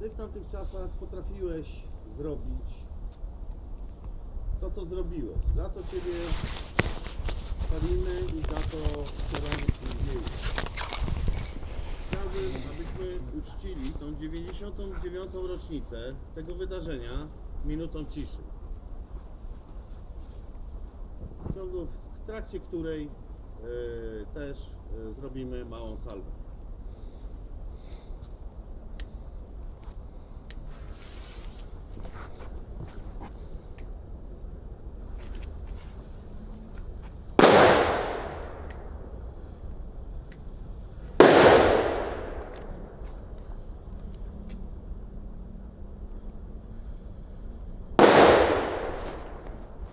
Ty w tamtych czasach potrafiłeś zrobić to, co zrobiłeś. Za to Ciebie chwalimy i za to wspieramy Ci dzieje. Chciałbym, abyśmy uczcili tą 99. rocznicę tego wydarzenia minutą ciszy. W ciągu, w trakcie której e, też e, zrobimy małą salwę.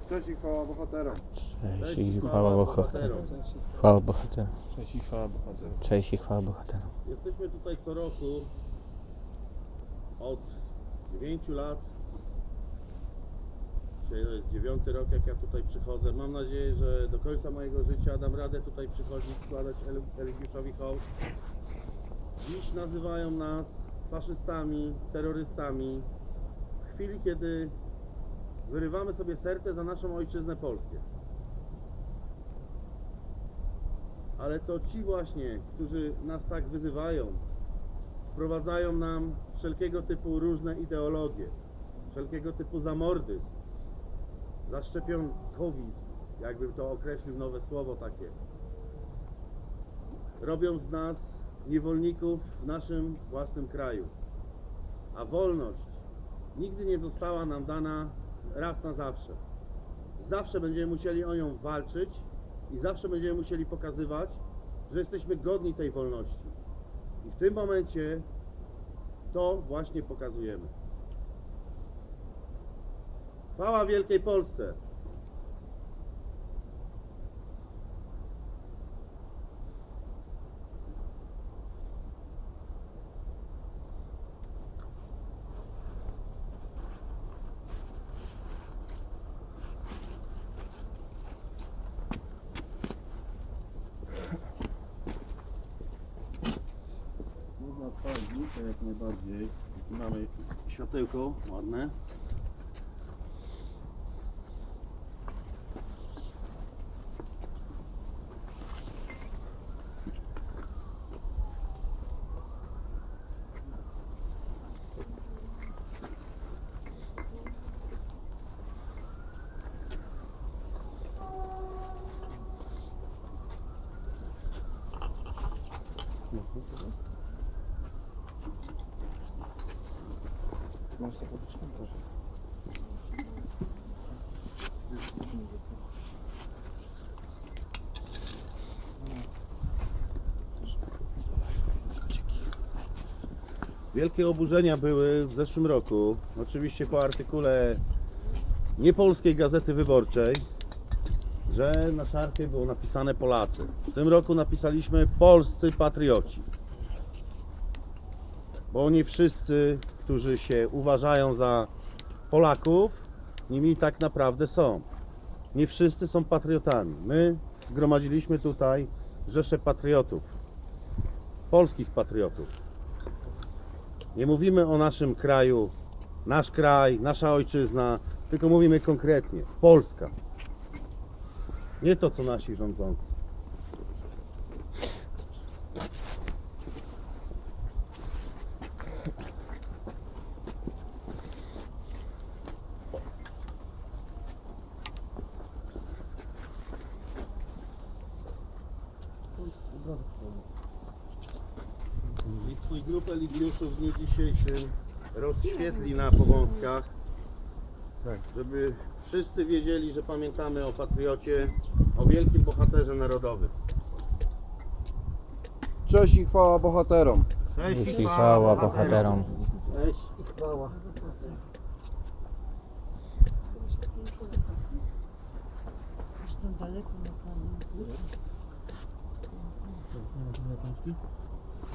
Cześć i chwała bohaterom. Cześć i chwała bohaterom. Chwała bohaterom. Cześć i chwała bohaterom. Cześć i chwała bohaterom. Jesteśmy tutaj co roku od 9 lat. Dzisiaj to jest dziewiąty rok, jak ja tutaj przychodzę. Mam nadzieję, że do końca mojego życia dam radę tutaj przychodzić, składać El- Eligiuszowi hołd. Dziś nazywają nas faszystami, terrorystami. W chwili, kiedy wyrywamy sobie serce za naszą ojczyznę Polskę. Ale to ci właśnie, którzy nas tak wyzywają, wprowadzają nam wszelkiego typu różne ideologie, wszelkiego typu zamordyzm, zaszczepionkowizm, jakbym to określił nowe słowo takie. Robią z nas niewolników w naszym własnym kraju. A wolność nigdy nie została nam dana raz na zawsze. Zawsze będziemy musieli o nią walczyć i zawsze będziemy musieli pokazywać, że jesteśmy godni tej wolności. I w tym momencie to właśnie pokazujemy. Chwała Wielkiej Polsce! Górkę jak najbardziej. Tu mamy światełko ładne. Wielkie oburzenia były w zeszłym roku, oczywiście po artykule niepolskiej Gazety Wyborczej, że na szarfie było napisane Polacy. W tym roku napisaliśmy Polscy Patrioci. Bo nie wszyscy, którzy się uważają za Polaków, nimi tak naprawdę są. Nie wszyscy są patriotami. My zgromadziliśmy tutaj rzeszę patriotów, polskich patriotów. Nie mówimy o naszym kraju, nasz kraj, nasza ojczyzna, tylko mówimy konkretnie Polska. Nie to, co nasi rządzący. I twój grupę Ligiuszów w dniu dzisiejszym rozświetli na powązkach, Tak. żeby wszyscy wiedzieli, że pamiętamy o patriocie, o wielkim bohaterze narodowym. Cześć i chwała bohaterom. Cześć i chwała bohaterom. Cześć i chwała. Już tam daleko na samym górze. Nie ma.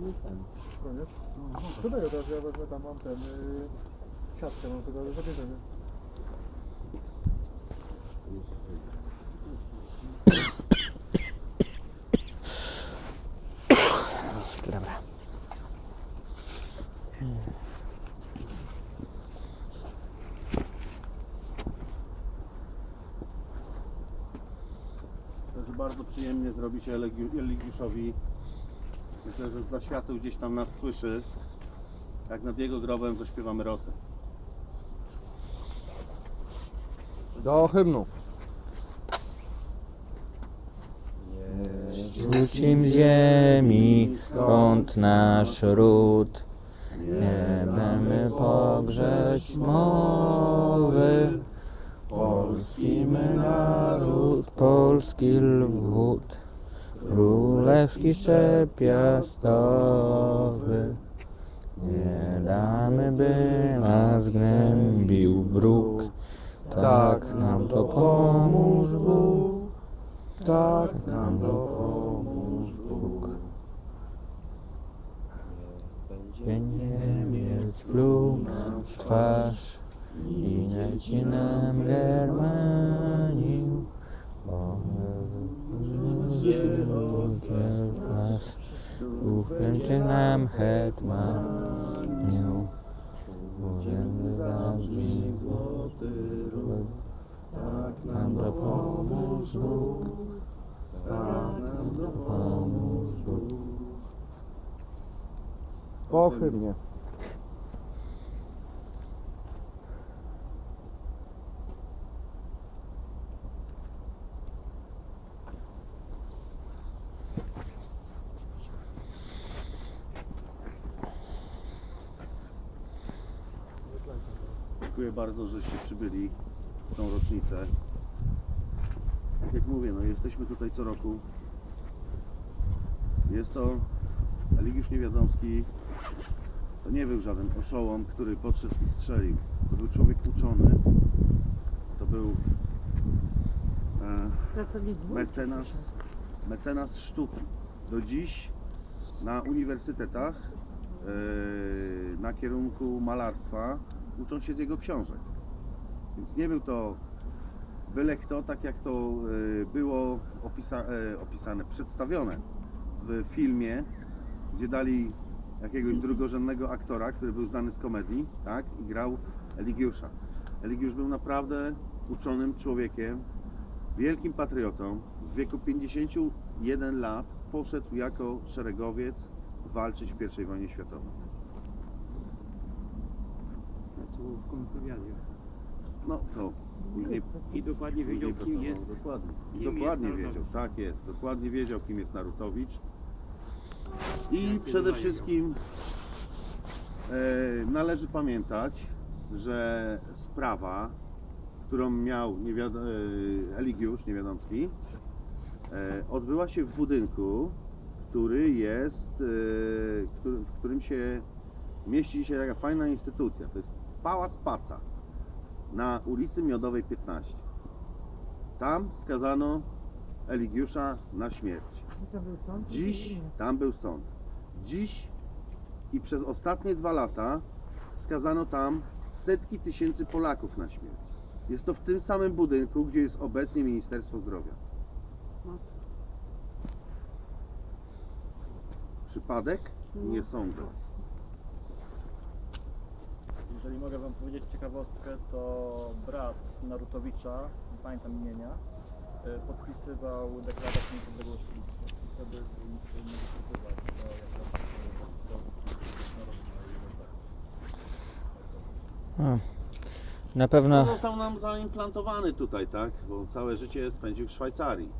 nie ten. Koniec? To daję, teraz ja wezmę tam mam ten... Yy, siatkę mam tego do zabierzenia. Dobra. Bardzo przyjemnie zrobi się Eligiuszowi. Myślę, że z zaświatu gdzieś tam nas słyszy. Jak nad jego grobem zaśpiewamy rotę. Do hymnu. Rzucim ziemi, skąd nasz ród. Nie będziemy pogrzeć mowy. Polski my naród, polski lwód, królewski szczep piastowy. Nie damy, by nas gnębił wróg, tak nam to pomóż Bóg. Tak nam dopomóż Bóg. Będzie Niemiec pluł nam w twarz i leci nam Uchęczy nam hetmanił. Możemy zabrzmi złoty róg. Tak nam dopomóż Bóg. Tak nam dopomóż Bóg. Po hymnie. Dziękuję bardzo, żeście przybyli w tą rocznicę. Tak jak mówię, no jesteśmy tutaj co roku. Jest to Eligiusz Niewiadomski. To nie był żaden oszołom, który podszedł i strzelił. To był człowiek uczony. To był e, mecenas, mecenas sztuki. Do dziś na uniwersytetach e, na kierunku malarstwa uczą się z jego książek. Więc nie był to byle kto, tak jak to e, było opisa, e, opisane, przedstawione w filmie, gdzie dali jakiegoś drugorzędnego aktora, który był znany z komedii, tak, i grał Eligiusza. Eligiusz był naprawdę uczonym człowiekiem, wielkim patriotą. W wieku 51 lat poszedł jako szeregowiec walczyć w I wojnie światowej. W kontrwywiadzie. No to później I dokładnie wiedział, Później kim pracował, jest. Dokładnie, kim jest dokładnie Narutowicz. wiedział, tak jest, dokładnie wiedział kim jest Narutowicz. I przede wszystkim e, należy pamiętać, że sprawa, którą miał niewiad- e, Eligiusz Niewiadomski, e, odbyła się w budynku, który jest, e, który, w którym się mieści dzisiaj taka fajna instytucja. To jest Pałac Paca na ulicy Miodowej 15. Tam skazano Eligiusza na śmierć. Dziś tam był sąd. Dziś i przez ostatnie dwa lata skazano tam setki tysięcy Polaków na śmierć. Jest to w tym samym budynku, gdzie jest obecnie Ministerstwo Zdrowia. Przypadek? Nie sądzę. Jeżeli mogę Wam powiedzieć ciekawostkę, to brat Narutowicza, nie pamiętam imienia, y, podpisywał deklarację niepodległości. Wtedy mógł wpływać to jak to A, Na pewno Został nam zaimplantowany tutaj, tak? Bo całe życie spędził w Szwajcarii.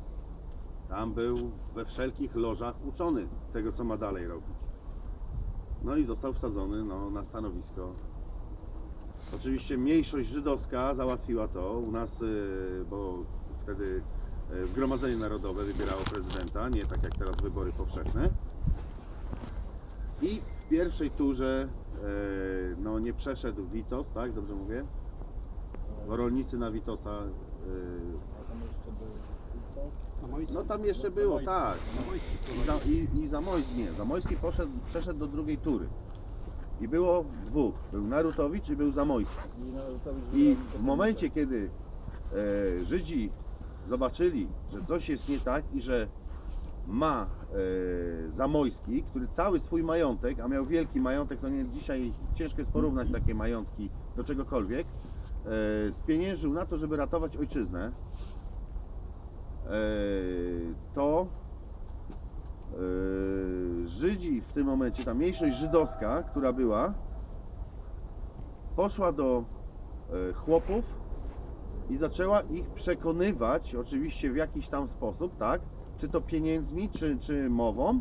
Tam był we wszelkich lożach uczony tego, co ma dalej robić. No i został wsadzony no, na stanowisko. Oczywiście mniejszość żydowska załatwiła to u nas, y, bo wtedy y, Zgromadzenie Narodowe wybierało prezydenta, nie tak jak teraz wybory powszechne. I w pierwszej turze y, no, nie przeszedł Witos, tak? Dobrze mówię? Rolnicy na Witosa No tam jeszcze było, tak. I, i Zamojski, nie, Zamojski poszedł, przeszedł do drugiej tury. I było dwóch. Był Narutowicz i był Zamojski. I, w momencie, kiedy e, Żydzi zobaczyli, że coś jest nie tak i że ma e, Zamojski, który cały swój majątek, a miał wielki majątek, no nie, dzisiaj ciężko jest porównać takie majątki do czegokolwiek, e, spieniężył na to, żeby ratować ojczyznę, to Żydzi w tym momencie, ta mniejszość żydowska, która była, poszła do e, chłopów i zaczęła ich przekonywać, oczywiście w jakiś tam sposób, tak? Czy to pieniędzmi, czy, czy mową,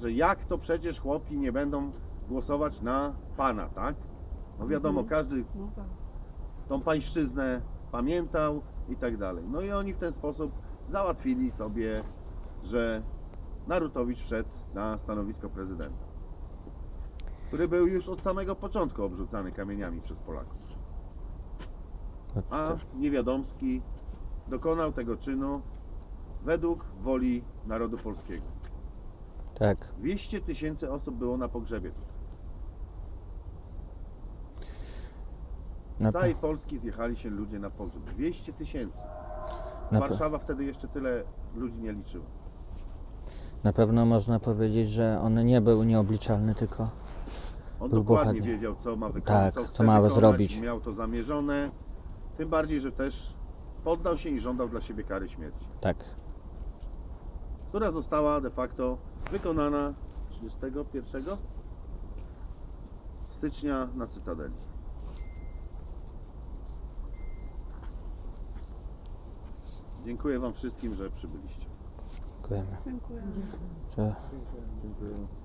że jak to przecież chłopi nie będą głosować na pana, tak? No wiadomo, każdy No tak. tą pańszczyznę pamiętał i tak dalej. No i oni w ten sposób załatwili sobie, że Narutowicz wszedł na stanowisko prezydenta, który był już od samego początku obrzucany kamieniami przez Polaków. A Niewiadomski dokonał tego czynu według woli narodu polskiego. Tak. 200 tysięcy osób było na pogrzebie tutaj. Z całej Polski zjechali się ludzie na pogrzeb. 200 tysięcy. Warszawa wtedy jeszcze tyle ludzi nie liczyła. Na pewno można powiedzieć, że on nie był nieobliczalny, tylko On Był dokładnie bohater. wiedział, co ma wykonać, Tak, co, chce ma wykonać, zrobić. Miał to zamierzone. Tym bardziej, że też poddał się i żądał dla siebie kary śmierci, tak. która została de facto wykonana 31 stycznia na Cytadeli. Dziękuję Wam wszystkim, że przybyliście. Dziękujemy. Dziękuję. Że Dziękuję.